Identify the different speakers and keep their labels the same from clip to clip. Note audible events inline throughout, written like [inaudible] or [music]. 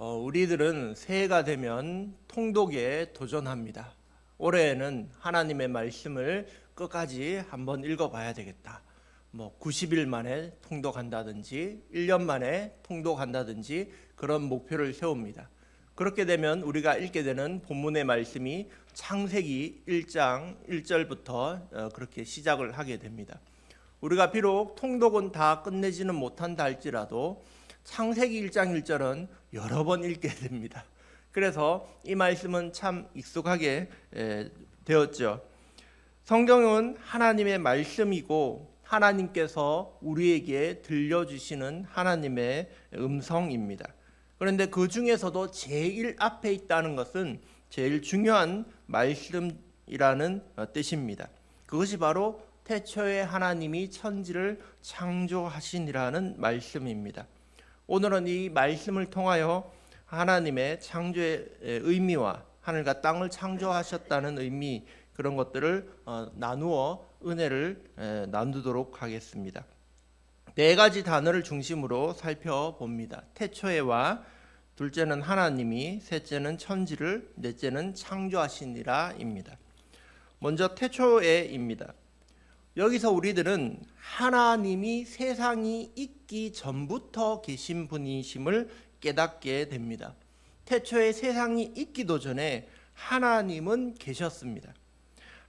Speaker 1: 어, 우리들은 새해가 되면 통독에 도전합니다. 올해에는 하나님의 말씀을 끝까지 한번 읽어봐야 되겠다. 뭐 90일 만에 통독한다든지 1년 만에 통독한다든지 그런 목표를 세웁니다. 그렇게 되면 우리가 읽게 되는 본문의 말씀이 창세기 1장 1절부터 어, 그렇게 시작을 하게 됩니다. 우리가 비록 통독은 다 끝내지는 못한다 할지라도 창세기 1장 1절은 여러 번 읽게 됩니다. 그래서 이 말씀은 참 익숙하게 에, 되었죠. 성경은 하나님의 말씀이고 하나님께서 우리에게 들려주시는 하나님의 음성입니다. 그런데 그 중에서도 제일 앞에 있다는 것은 제일 중요한 말씀이라는 어, 뜻입니다. 그것이 바로 태초에 하나님이 천지를 창조하시니라는 말씀입니다. 오늘은 이 말씀을 통하여 하나님의 창조의 의미와 하늘과 땅을 창조하셨다는 의미 그런 것들을 어, 나누어 은혜를 에, 나누도록 하겠습니다. 네 가지 단어를 중심으로 살펴봅니다. 태초에와 둘째는 하나님이, 셋째는 천지를, 넷째는 창조하시니라입니다. 먼저 태초에입니다. 여기서 우리들은 하나님이 세상이 있기 전부터 계신 분이심을 깨닫게 됩니다. 태초에 세상이 있기도 전에 하나님은 계셨습니다.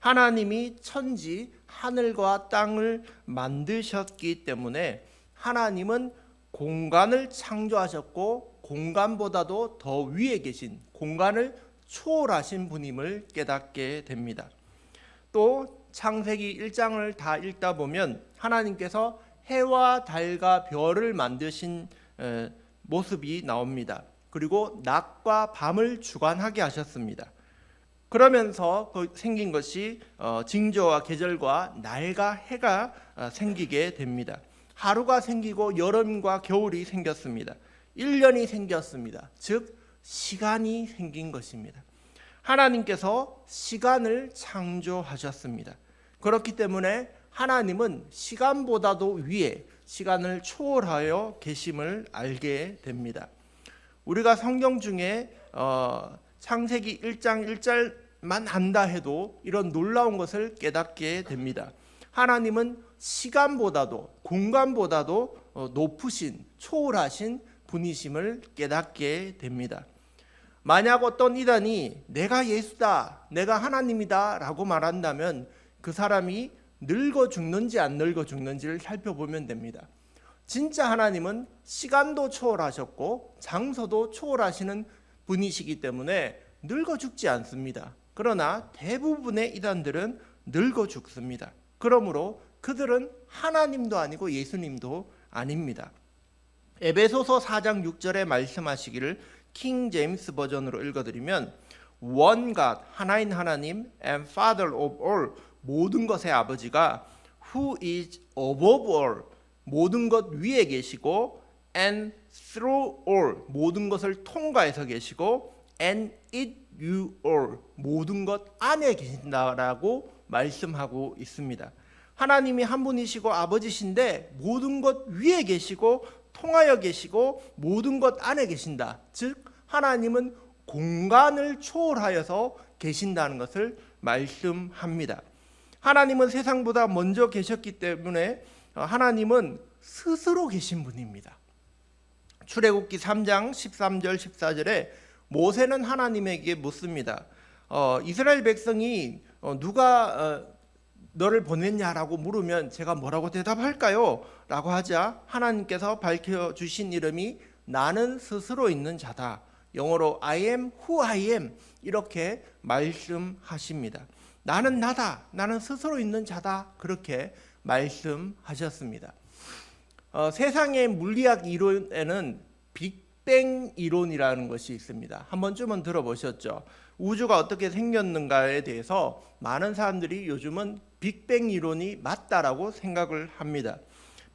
Speaker 1: 하나님이 천지 하늘과 땅을 만드셨기 때문에 하나님은 공간을 창조하셨고 공간보다도 더 위에 계신 공간을 초월하신 분임을 깨닫게 됩니다. 또 창세기 1장을 다 읽다 보면 하나님께서 해와 달과 별을 만드신 에, 모습이 나옵니다. 그리고 낮과 밤을 주관하게 하셨습니다. 그러면서 그 생긴 것이 어, 징조와 계절과 날과 해가 어, 생기게 됩니다. 하루가 생기고 여름과 겨울이 생겼습니다. 1년이 생겼습니다. 즉 시간이 생긴 것입니다. 하나님께서 시간을 창조하셨습니다. 그렇기 때문에 하나님은 시간보다도 위에 시간을 초월하여 계심을 알게 됩니다. 우리가 성경 중에 어, 창세기 1장 1절만 한다 해도 이런 놀라운 것을 깨닫게 됩니다. 하나님은 시간보다도 공간보다도 어, 높으신 초월하신 분이심을 깨닫게 됩니다. 만약 어떤 이단이 내가 예수다, 내가 하나님이다 라고 말한다면 그 사람이 늙어 죽는지 안 늙어 죽는지를 살펴보면 됩니다. 진짜 하나님은 시간도 초월하셨고 장소도 초월하시는 분이시기 때문에 늙어 죽지 않습니다. 그러나 대부분의 이단들은 늙어 죽습니다. 그러므로 그들은 하나님도 아니고 예수님도 아닙니다. 에베소서 4장 6절에 말씀하시기를 킹 제임스 버전으로 읽어드리면 One God 하나인 하나님 and Father of all 모든 것의 아버지가 who is above all 모든 것 위에 계시고 and through all 모든 것을 통과해서 계시고 and in you all 모든 것 안에 계신다라고 말씀하고 있습니다. 하나님이 한 분이시고 아버지신데 모든 것 위에 계시고 통하여 계시고 모든 것 안에 계신다. 즉 하나님은 공간을 초월하여서 계신다는 것을 말씀합니다. 하나님은 세상보다 먼저 계셨기 때문에 하나님은 스스로 계신 분입니다. 출애굽기 3장 13절 14절에 모세는 하나님에게 묻습니다. 어, 이스라엘 백성이 어, 누가 어, 너를 보냈냐라고 물으면 제가 뭐라고 대답할까요? 라고 하자 하나님께서 밝혀 주신 이름이 나는 스스로 있는 자다. 영어로 I am who I am 이렇게 말씀하십니다. 나는 나다. 나는 스스로 있는 자다. 그렇게 말씀하셨습니다. 어, 세상의 물리학 이론에는 빅뱅 이론이라는 것이 있습니다. 한 번쯤은 들어보셨죠? 우주가 어떻게 생겼는가에 대해서 많은 사람들이 요즘은 빅뱅 이론이 맞다라고 생각을 합니다.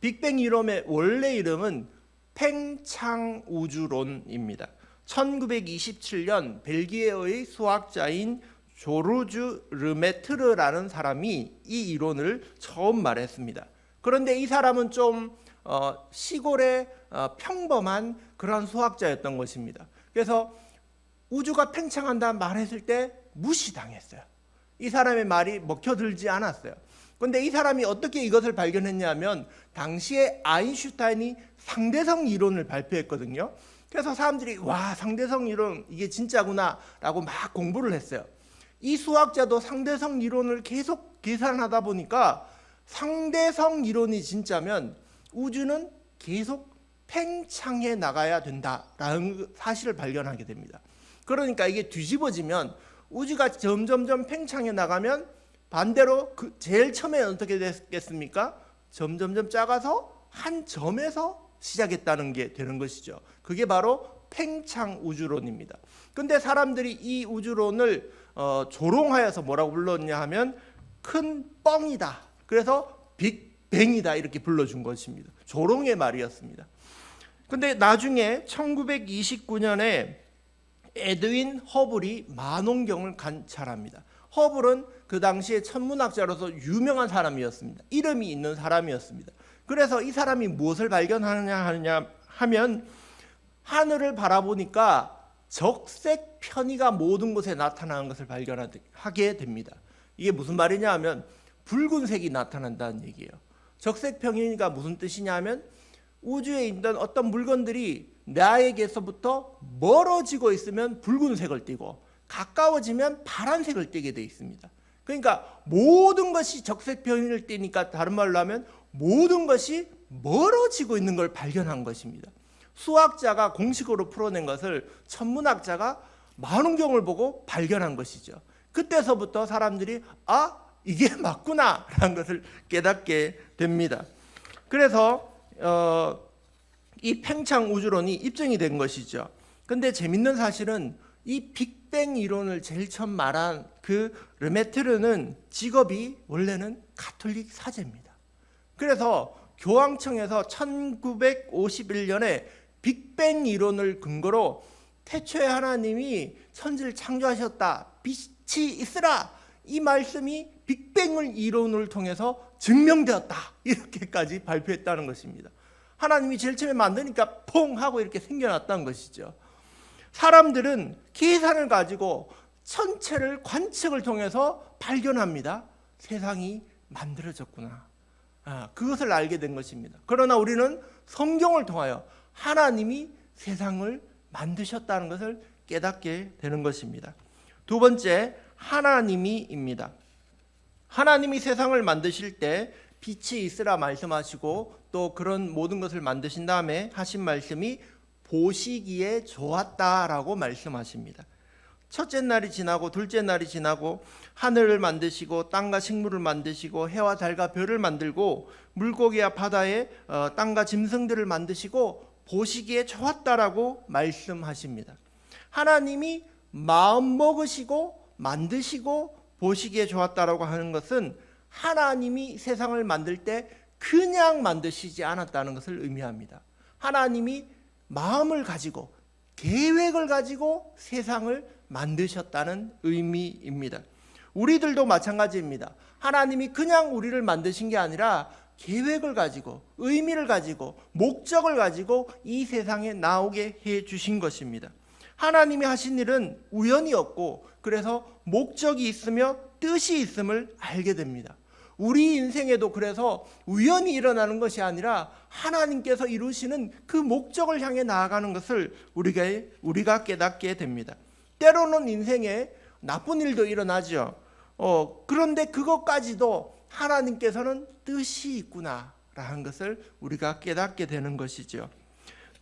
Speaker 1: 빅뱅 이론의 원래 이름은 팽창 우주론입니다. 1927년 벨기에의 수학자인 조르주 르메트르라는 사람이 이 이론을 처음 말했습니다. 그런데 이 사람은 좀 어, 시골의 어, 평범한 그러한 수학자였던 것입니다. 그래서 우주가 팽창한다 말했을 때 무시당했어요. 이 사람의 말이 먹혀들지 않았어요. 근데 이 사람이 어떻게 이것을 발견했냐면 당시에 아인슈타인이 상대성 이론을 발표했거든요. 그래서 사람들이 와 상대성 이론 이게 진짜구나라고 막 공부를 했어요. 이 수학자도 상대성 이론을 계속 계산하다 보니까 상대성 이론이 진짜면 우주는 계속 팽창해 나가야 된다라는 사실을 발견하게 됩니다. 그러니까 이게 뒤집어지면 우주가 점점점 팽창해 나가면 반대로 그 제일 처음에 어떻게 됐겠습니까? 점점점 작아서 한 점에서 시작했다는 게 되는 것이죠. 그게 바로 팽창 우주론입니다. 근데 사람들이 이 우주론을 어, 조롱하여서 뭐라고 불렀냐 하면 큰 뻥이다. 그래서 빅뱅이다 이렇게 불러준 것입니다. 조롱의 말이었습니다. 근데 나중에 1929년에 에드윈 허블이 만원경을 관찰합니다. 허블은 그 당시에 천문학자로서 유명한 사람이었습니다. 이름이 있는 사람이었습니다. 그래서 이 사람이 무엇을 발견하느냐 하느냐 하면 하늘을 바라보니까 적색 편의가 모든 곳에 나타나는 것을 발견하게 됩니다. 이게 무슨 말이냐 하면 붉은색이 나타난다는 얘기예요. 적색 편의가 무슨 뜻이냐면 우주에 있던 어떤 물건들이 나에게서부터 멀어지고 있으면 붉은색을 띠고 가까워지면 파란색을 띠게 돼 있습니다. 그러니까 모든 것이 적색 편의를 띠니까 다른 말로 하면 모든 것이 멀어지고 있는 걸 발견한 것입니다. 수학자가 공식으로 풀어낸 것을 천문학자가 만원경을 보고 발견한 것이죠. 그때서부터 사람들이 아 이게 맞구나라는 것을 깨닫게 됩니다. 그래서 어, 이 팽창 우주론이 입증이 된 것이죠. 근데 재밌는 사실은 이 빅뱅 이론을 제일 처음 말한 그 르메트르는 직업이 원래는 가톨릭 사제입니다. 그래서 교황청에서 1951년에 빅뱅 이론을 근거로 태초에 하나님이 천지를 창조하셨다. 빛이 있으라. 이 말씀이 빅뱅을 이론을 통해서 증명되었다. [laughs] 이렇게까지 발표했다는 것입니다. 하나님이 제일 처음에 만드니까 퐁 하고 이렇게 생겨났다는 것이죠. 사람들은 계산을 가지고 천체를 관측을 통해서 발견합니다. 세상이 만들어졌구나. 아, 그것을 알게 된 것입니다. 그러나 우리는 성경을 통하여 하나님이 세상을 만드셨다는 것을 깨닫게 되는 것입니다. 두 번째, 하나님이입니다. 하나님이 세상을 만드실 때 빛이 있으라 말씀하시고 또 그런 모든 것을 만드신 다음에 하신 말씀이 보시기에 좋았다라고 말씀하십니다. 첫째 날이 지나고 둘째 날이 지나고 하늘을 만드시고 땅과 식물을 만드시고 해와 달과 별을 만들고 물고기와 바다에 어, 땅과 짐승들을 만드시고 보시기에 좋았다라고 말씀하십니다. 하나님이 마음 먹으시고 만드시고 보시기에 좋았다라고 하는 것은 하나님이 세상을 만들 때 그냥 만드시지 않았다는 것을 의미합니다. 하나님이 마음을 가지고 계획을 가지고 세상을 만드셨다는 의미입니다. 우리들도 마찬가지입니다. 하나님이 그냥 우리를 만드신 게 아니라 계획을 가지고 의미를 가지고 목적을 가지고 이 세상에 나오게 해 주신 것입니다. 하나님이 하신 일은 우연이 없고 그래서 목적이 있으며 뜻이 있음을 알게 됩니다. 우리 인생에도 그래서 우연히 일어나는 것이 아니라 하나님께서 이루시는 그 목적을 향해 나아가는 것을 우리가 우리가 깨닫게 됩니다. 때로는 인생에 나쁜 일도 일어나죠. 어, 그런데 그것까지도 하나님께서는 뜻이 있구나라는 것을 우리가 깨닫게 되는 것이죠.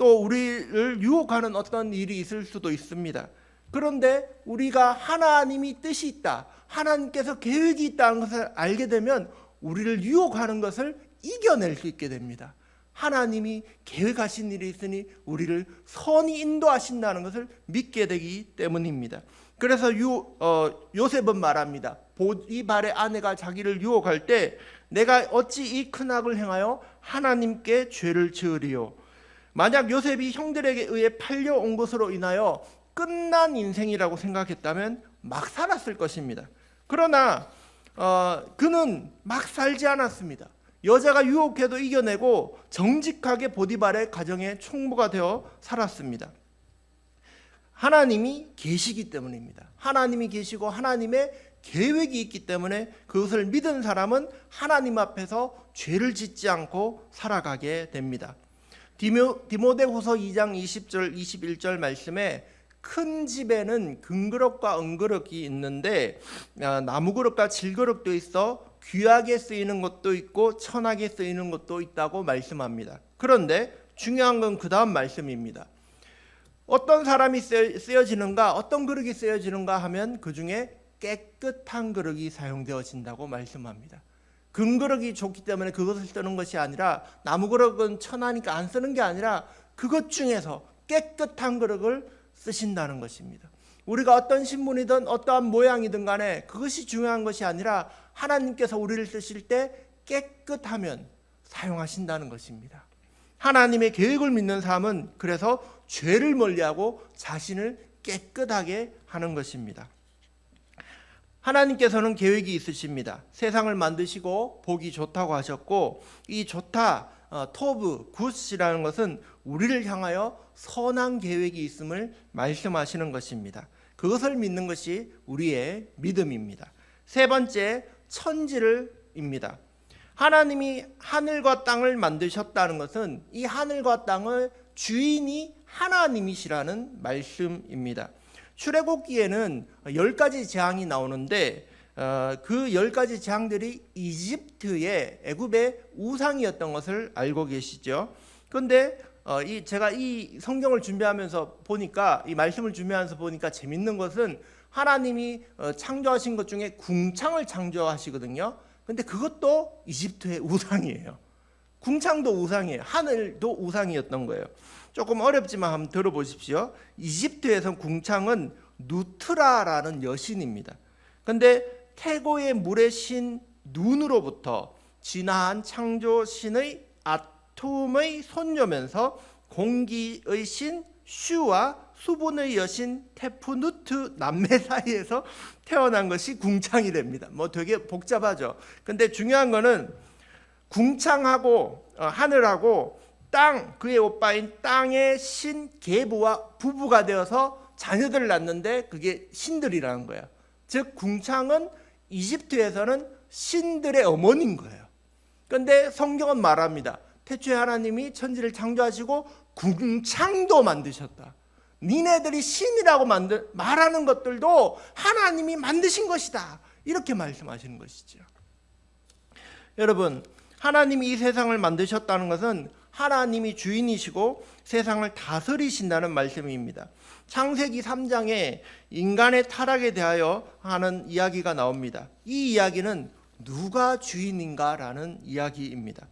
Speaker 1: 또 우리를 유혹하는 어떤 일이 있을 수도 있습니다. 그런데 우리가 하나님이 뜻이 있다. 하나님께서 계획이 있다는 것을 알게 되면 우리를 유혹하는 것을 이겨낼 수 있게 됩니다. 하나님이 계획하신 일이 있으니 우리를 선히 인도하신다는 것을 믿게 되기 때문입니다. 그래서 유, 어, 요셉은 말합니다. 보디발의 아내가 자기를 유혹할 때 내가 어찌 이 큰 악을 행하여 하나님께 죄를 지으리요. 만약 요셉이 형들에게 의해 팔려온 것으로 인하여 끝난 인생이라고 생각했다면 막 살았을 것입니다. 그러나 어, 그는 막 살지 않았습니다. 여자가 유혹해도 이겨내고 정직하게 보디발의 가정의 총무가 되어 살았습니다. 하나님이 계시기 때문입니다. 하나님이 계시고 하나님의 계획이 있기 때문에 그것을 믿은 사람은 하나님 앞에서 죄를 짓지 않고 살아가게 됩니다. 디모, 디모데후서 2장 20절 21절 말씀에 큰 집에는 금그릇과 은그릇이 있는데 아, 나무그릇과 질그릇도 있어 귀하게 쓰이는 것도 있고 천하게 쓰이는 것도 있다고 말씀합니다. 그런데 중요한 건 그 다음 말씀입니다. 어떤 사람이 쓰여- 쓰여지는가, 어떤 그릇이 쓰여지는가 하면 그 중에 깨끗한 그릇이 사용되어진다고 말씀합니다. 금그릇이 좋기 때문에 그것을 쓰는 것이 아니라 나무 그릇은 천하니까 안 쓰는 게 아니라 그것 중에서 깨끗한 그릇을 쓰신다는 것입니다. 우리가 어떤 신분이든 어떠한 모양이든 간에 그것이 중요한 것이 아니라 하나님께서 우리를 쓰실 때 깨끗하면 사용하신다는 것입니다. 하나님의 계획을 믿는 삶은 그래서 죄를 멀리하고 자신을 깨끗하게 하는 것입니다. 하나님께서는 계획이 있으십니다. 세상을 만드시고 보기 좋다고 하셨고 이 좋다 어, 토브 굿이라는 것은 우리를 향하여 선한 계획이 있음을 말씀하시는 것입니다. 그것을 믿는 것이 우리의 믿음입니다. 세 번째 천지를입니다. 하나님이 하늘과 땅을 만드셨다는 것은 이 하늘과 땅을 주인이 하나님이시라는 말씀입니다. 출애굽기에는 열 가지 재앙이 나오는데 어, 그열 가지 재앙들이 이집트의 애굽의 우상이었던 것을 알고 계시죠. 그런데 어, 이 제가 이 성경을 준비하면서 보니까 이 말씀을 준비하면서 보니까 재밌는 것은 하나님이 어, 창조하신 것 중에 궁창을 창조하시거든요. 근데 그것도 이집트의 우상이에요. 궁창도 우상이에요. 하늘도 우상이었던 거예요. 조금 어렵지만 한번 들어보십시오. 이집트에서 궁창은 누트라라는 여신입니다. 근데 태고의 물의 신 눈으로부터 진화한 창조 신의 아툼의 손녀면서 공기의 신 슈와 수분의 여신 테푸누트 남매 사이에서 태어난 것이 궁창이 됩니다. 뭐 되게 복잡하죠. 근데 중요한 거는 궁창하고 어, 하늘하고 땅 그의 오빠인 땅의 신 계부와 부부가 되어서 자녀들을 낳는데 그게 신들이라는 거예요. 즉 궁창은 이집트에서는 신들의 어머니인 거예요. 그런데 성경은 말합니다. 태초에 하나님이 천지를 창조하시고 궁창도 만드셨다. 니네들이 신이라고 만들, 말하는 것들도 하나님이 만드신 것이다. 이렇게 말씀하시는 것이죠. 여러분, 하나님이 이 세상을 만드셨다는 것은 하나님이 주인이시고 세상을 다스리신다는 말씀입니다. 창세기 3장에 인간의 타락에 대하여 하는 이야기가 나옵니다. 이 이야기는 누가 주인인가라는 이야기입니다.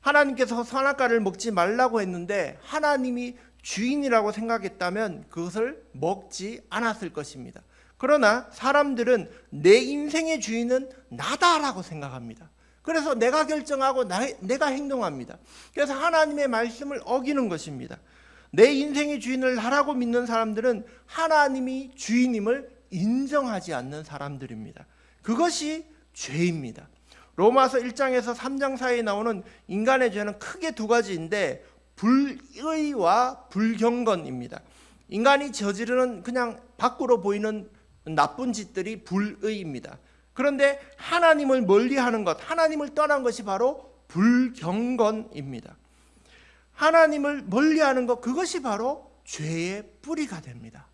Speaker 1: 하나님께서 선악과를 먹지 말라고 했는데 하나님이 주인이라고 생각했다면 그것을 먹지 않았을 것입니다. 그러나 사람들은 내 인생의 주인은 나다라고 생각합니다. 그래서 내가 결정하고 나, 내가 행동합니다. 그래서 하나님의 말씀을 어기는 것입니다. 내 인생의 주인을 나라고 믿는 사람들은 하나님이 주인임을 인정하지 않는 사람들입니다. 그것이 죄입니다. 로마서 1장에서 3장 사이에 나오는 인간의 죄는 크게 두 가지인데 불의와 불경건입니다. 인간이 저지르는 그냥 밖으로 보이는 나쁜 짓들이 불의입니다. 그런데 하나님을 멀리하는 것, 하나님을 떠난 것이 바로 불경건입니다. 하나님을 멀리하는 것 그것이 바로 죄의 뿌리가 됩니다.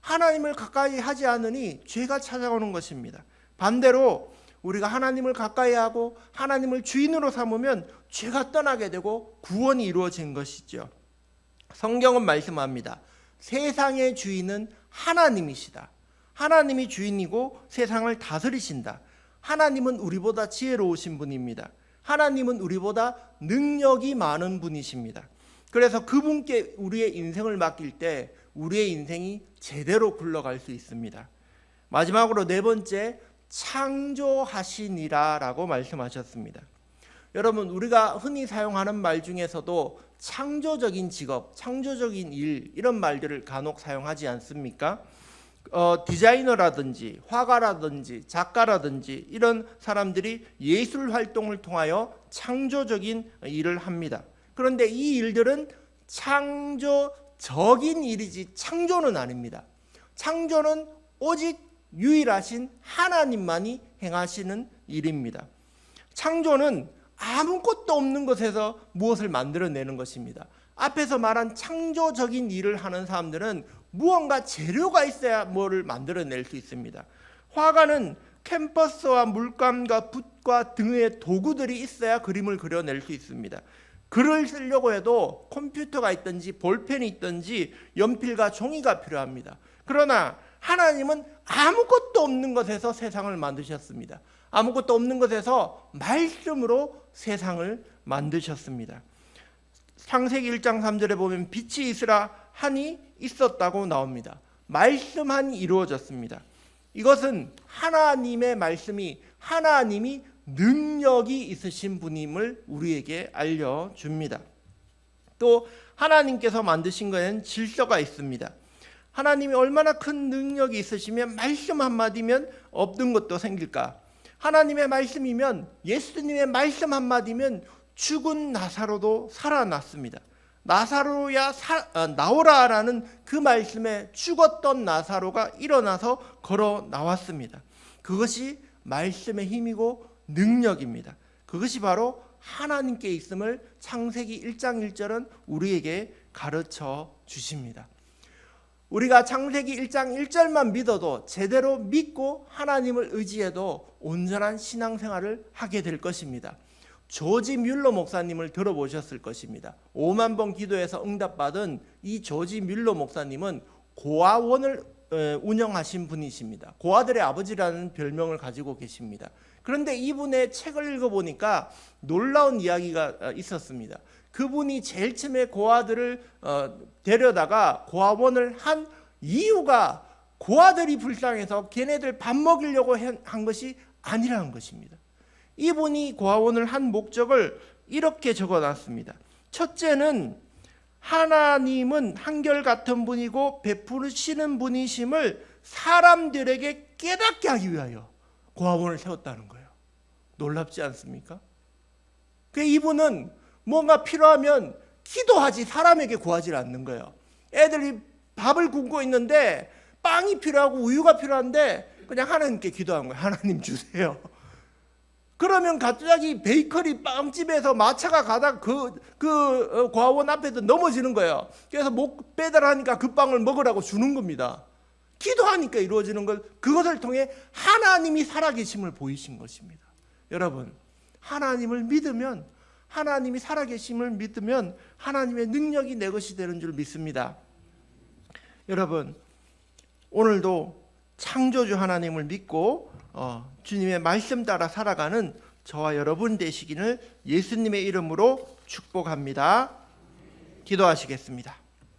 Speaker 1: 하나님을 가까이 하지 않으니 죄가 찾아오는 것입니다. 반대로 우리가 하나님을 가까이 하고 하나님을 주인으로 삼으면 죄가 떠나게 되고 구원이 이루어진 것이죠. 성경은 말씀합니다. 세상의 주인은 하나님이시다. 하나님이 주인이고 세상을 다스리신다. 하나님은 우리보다 지혜로우신 분입니다. 하나님은 우리보다 능력이 많은 분이십니다. 그래서 그분께 우리의 인생을 맡길 때 우리의 인생이 제대로 굴러갈 수 있습니다. 마지막으로 네 번째 창조하시니라라고 말씀하셨습니다. 여러분 우리가 흔히 사용하는 말 중에서도 창조적인 직업, 창조적인 일 이런 말들을 간혹 사용하지 않습니까? 어, 디자이너라든지 화가라든지 작가라든지 이런 사람들이 예술 활동을 통하여 창조적인 일을 합니다. 그런데 이 일들은 창조적인 일이지 창조는 아닙니다. 창조는 오직 유일하신 하나님만이 행하시는 일입니다. 창조는 아무것도 없는 것에서 무엇을 만들어내는 것입니다. 앞에서 말한 창조적인 일을 하는 사람들은 무언가 재료가 있어야 뭐를 만들어낼 수 있습니다. 화가는 캔버스와 물감과 붓과 등의 도구들이 있어야 그림을 그려낼 수 있습니다. 글을 쓰려고 해도 컴퓨터가 있든지 볼펜이 있든지 연필과 종이가 필요합니다. 그러나 하나님은 아무것도 없는 것에서 세상을 만드셨습니다. 아무것도 없는 것에서 말씀으로 세상을 만드셨습니다. 창세기 1장 3절에 보면 빛이 있으라 하니 있었다고 나옵니다. 말씀하니 이루어졌습니다. 이것은 하나님의 말씀이 하나님이 능력이 있으신 분임을 우리에게 알려줍니다. 또 하나님께서 만드신 것에는 질서가 있습니다. 하나님이 얼마나 큰 능력이 있으시면 말씀 한마디면 없는 것도 생길까? 하나님의 말씀이면 예수님의 말씀 한마디면 죽은 나사로도 살아났습니다. 나사로야 사, 아, 나오라라는 그 말씀에 죽었던 나사로가 일어나서 걸어 나왔습니다. 그것이 말씀의 힘이고 능력입니다. 그것이 바로 하나님께 있음을 창세기 1장 1절은 우리에게 가르쳐 주십니다. 우리가 창세기 1장 1절만 믿어도 제대로 믿고 하나님을 의지해도 온전한 신앙생활을 하게 될 것입니다. 조지 뮬러 목사님을 들어보셨을 것입니다. 5만 번 기도해서 응답받은 이 조지 뮬러 목사님은 고아원을 운영하신 분이십니다. 고아들의 아버지라는 별명을 가지고 계십니다. 그런데 이분의 책을 읽어보니까 놀라운 이야기가 어, 있었습니다. 그분이 제일 처음에 고아들을 어, 데려다가 고아원을 한 이유가 고아들이 불쌍해서 걔네들 밥 먹이려고 한 것이 아니라는 것입니다. 이분이 고아원을 한 목적을 이렇게 적어 놨습니다. 첫째는 하나님은 한결같은 분이고 베푸시는 분이심을 사람들에게 깨닫게 하기 위하여 고아원을 세웠다는 거예요. 놀랍지 않습니까? 그 이분은 뭔가 필요하면 기도하지 사람에게 구하지 않는 거예요. 애들이 밥을 굶고 있는데 빵이 필요하고 우유가 필요한데 그냥 하나님께 기도한 거예요. 하나님 주세요. 그러면 갑자기 베이커리 빵집에서 마차가 가다가 그, 그 어, 과원 앞에서 넘어지는 거예요. 그래서 목 배달하니까 그 빵을 먹으라고 주는 겁니다. 기도하니까 이루어지는 것, 그것을 통해 하나님이 살아계심을 보이신 것입니다. 여러분, 하나님을 믿으면, 하나님이 살아계심을 믿으면 하나님의 능력이 내 것이 되는 줄 믿습니다. 여러분, 오늘도 창조주 하나님을 믿고 어, 주님의 말씀 따라 살아가는 저와 여러분 되시기를 예수님의 이름으로 축복합니다. 기도하시겠습니다.